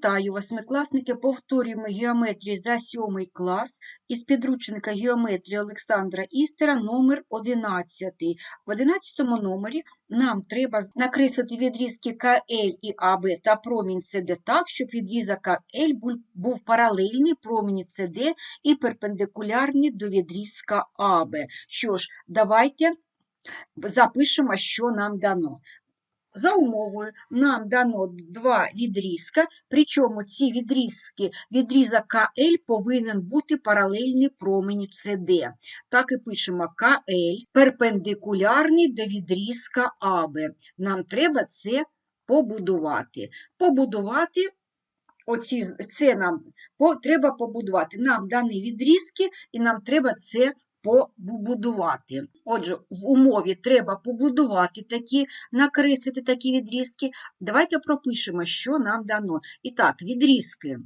Вітаю, восьмикласники! Повторюємо геометрію за сьомий клас із підручника геометрії Олександра Істера номер 11. В 11 номері нам треба накреслити відрізки КЛ і АБ та промінь СД так, щоб відрізок КЛ був паралельний промінь СД і перпендикулярний до відрізка АБ. Що ж, давайте запишемо, що нам дано. За умовою нам дано два відрізка, причому ці відрізки, відрізок КЛ повинен бути паралельний променю CD. Так і пишемо КЛ перпендикулярний до відрізка АБ. Нам треба це побудувати. Побудувати оці, це нам треба побудувати. Нам дані відрізки, і нам треба це побудувати. Отже, в умові треба побудувати такі, накреслити такі відрізки. Давайте пропишемо, що нам дано. І так, відрізки.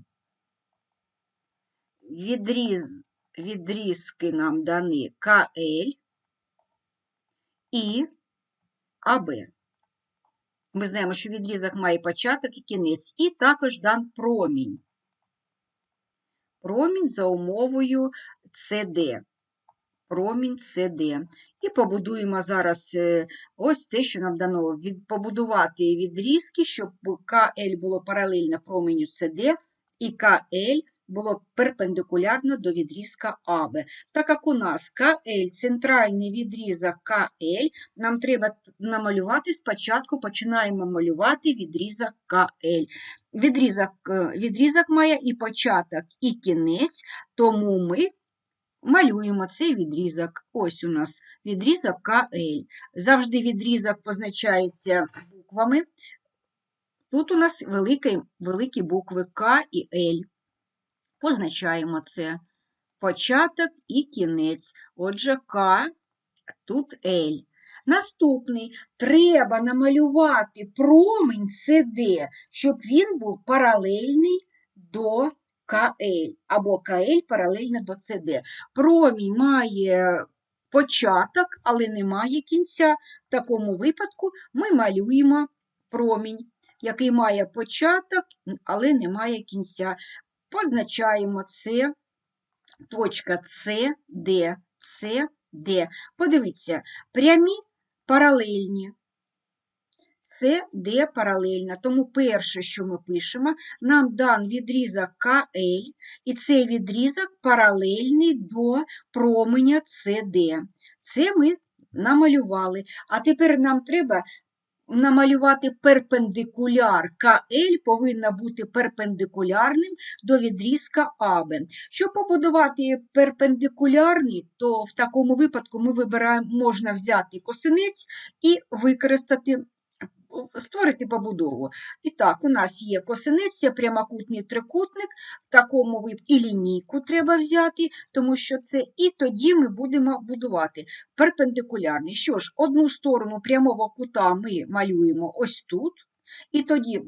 Відріз, Відрізки нам дані КЛ і АБ. Ми знаємо, що відрізок має початок і кінець, і також дан промінь. Промінь за умовою CD промінь CD. І побудуємо зараз е, ось це, що нам дано, від, побудувати відрізки, щоб КЛ було паралельно променю CD, і КЛ було перпендикулярно до відрізка АБ. Так як у нас КЛ, центральний відрізок КЛ, нам треба намалювати спочатку, починаємо малювати відрізок КЛ. Відрізок, е, Відрізок має і початок, і кінець, тому ми малюємо цей відрізок. Ось у нас відрізок КЛ. Завжди відрізок позначається буквами. Тут у нас великі, великі букви К і Л. Позначаємо це початок і кінець. Отже, К, тут Л. Наступний треба намалювати промінь СД, щоб він був паралельний до КЛ або КЛ паралельно до СД. Промінь має початок, але не має кінця. В такому випадку ми малюємо промінь, який має початок, але не має кінця. Позначаємо це точка С, Д, С, Д. Подивіться, прямі паралельні. Це Д паралельна. Тому перше, що ми пишемо, нам дан відрізок КЛ, і цей відрізок паралельний до променя СД. Це ми намалювали. А тепер нам треба намалювати перпендикуляр КЛ повинна бути перпендикулярним до відрізка АБ. Щоб побудувати перпендикулярний, то в такому випадку ми вибираємо, можна взяти косинець і використати створити побудову. І так, у нас є косинець, прямокутний трикутник, в такому вип... і лінійку треба взяти, тому що це і тоді ми будемо будувати перпендикулярний. Що ж, одну сторону прямого кута ми малюємо ось тут. І тоді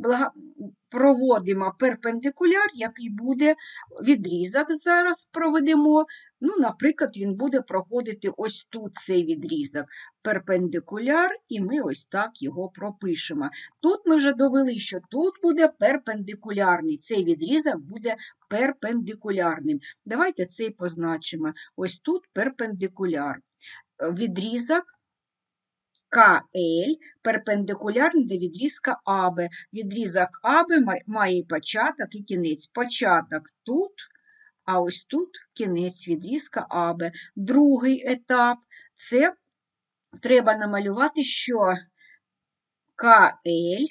проводимо перпендикуляр, який буде відрізок. Зараз проведемо. Ну, Наприклад, він буде проходити ось тут цей відрізок, перпендикуляр, і ми ось так його пропишемо. Тут ми вже довели, що тут буде перпендикулярний. Цей відрізок буде перпендикулярним. Давайте цей позначимо. Ось тут перпендикуляр. Відрізок КЛ перпендикулярно до відрізка АБ. Відрізок АБ має початок і кінець. Початок тут, а ось тут кінець відрізка АБ. Другий етап це треба намалювати, що КЛ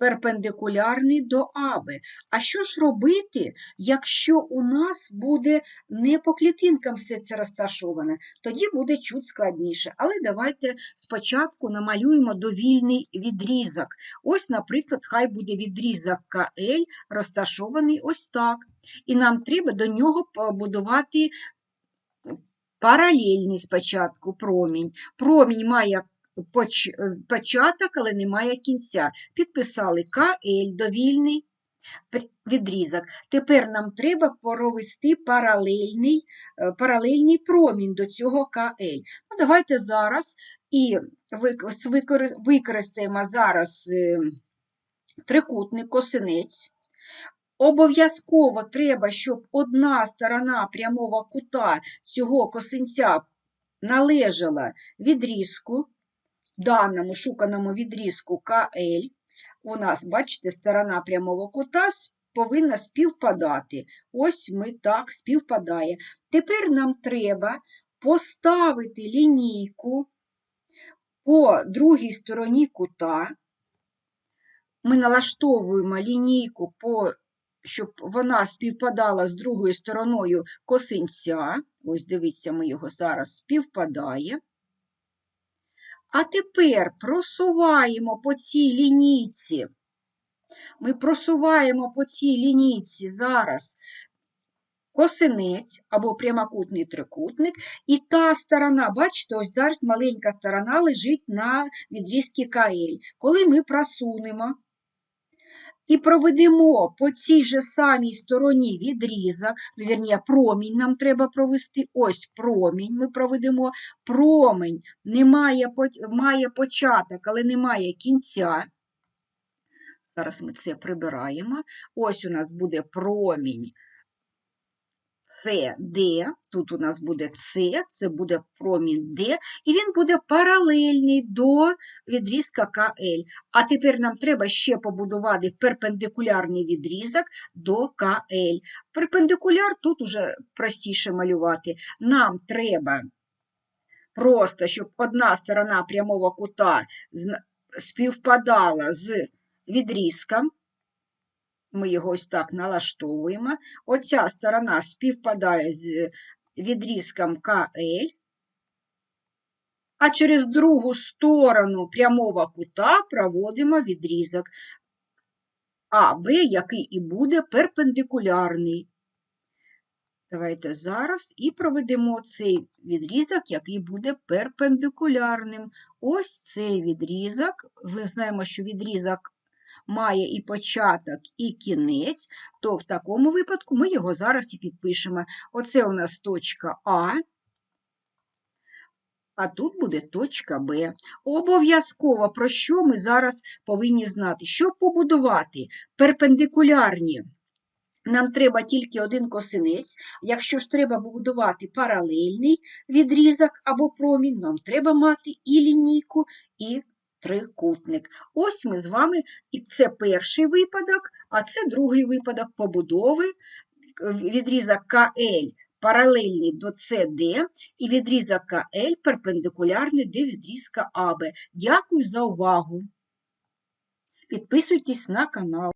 перпендикулярний до аби. А що ж робити, якщо у нас буде не по клітинкам все це розташоване? Тоді буде чуть складніше. Але давайте спочатку намалюємо довільний відрізок. Ось, наприклад, хай буде відрізок КЛ розташований ось так. І нам треба до нього побудувати паралельний спочатку промінь. Промінь має початок, але немає кінця. Підписали КЛ, довільний відрізок. Тепер нам треба провести паралельний е, паралельний промінь до цього КЛ. Ну, Давайте зараз і використаємо зараз е, трикутник, косинець. Обов'язково треба, щоб одна сторона прямого кута цього косинця належала відрізку, даному шуканому відрізку КЛ. У нас, бачите, сторона прямого кута повинна співпадати. Ось ми так співпадає. Тепер нам треба поставити лінійку по другій стороні кута. Ми налаштовуємо лінійку, по, щоб вона співпадала з другою стороною косинця. Ось дивіться, ми його зараз співпадає. А тепер просуваємо по цій лінійці. Ми просуваємо по цій лінійці зараз косинець або прямокутний трикутник, і та сторона, бачите, ось зараз маленька сторона лежить на відрізці КЛ. Коли ми просунемо і проведемо по цій же самій стороні відрізок, ну, вірні, промінь нам треба провести, ось промінь ми проведемо, промінь не має, має початок, але немає кінця. Зараз ми це прибираємо. Ось у нас буде промінь Д. Тут у нас буде С, це буде промінь Д, і він буде паралельний до відрізка КЛ. А тепер нам треба ще побудувати перпендикулярний відрізок до КЛ. Перпендикуляр тут уже простіше малювати. Нам треба просто, щоб одна сторона прямого кута співпадала з відрізком. Ми його ось так налаштовуємо. Оця сторона співпадає з відрізком КЛ, а через другу сторону прямого кута проводимо відрізок АБ, який і буде перпендикулярний. Давайте зараз і проведемо цей відрізок, який буде перпендикулярним. Ось цей відрізок. Ми знаємо, що відрізок має і початок, і кінець, то в такому випадку ми його зараз і підпишемо. Оце у нас точка А, а тут буде точка Б. Обов'язково про що ми зараз повинні знати? Щоб побудувати перпендикулярні, нам треба тільки один косинець. Якщо ж треба побудувати паралельний відрізок або промінь, нам треба мати і лінійку, і трикутник. Ось ми з вами, і це перший випадок, а це другий випадок побудови. Відрізок КЛ паралельний до СД і відрізок КЛ перпендикулярний до відрізка АБ. Дякую за увагу. Підписуйтесь на канал.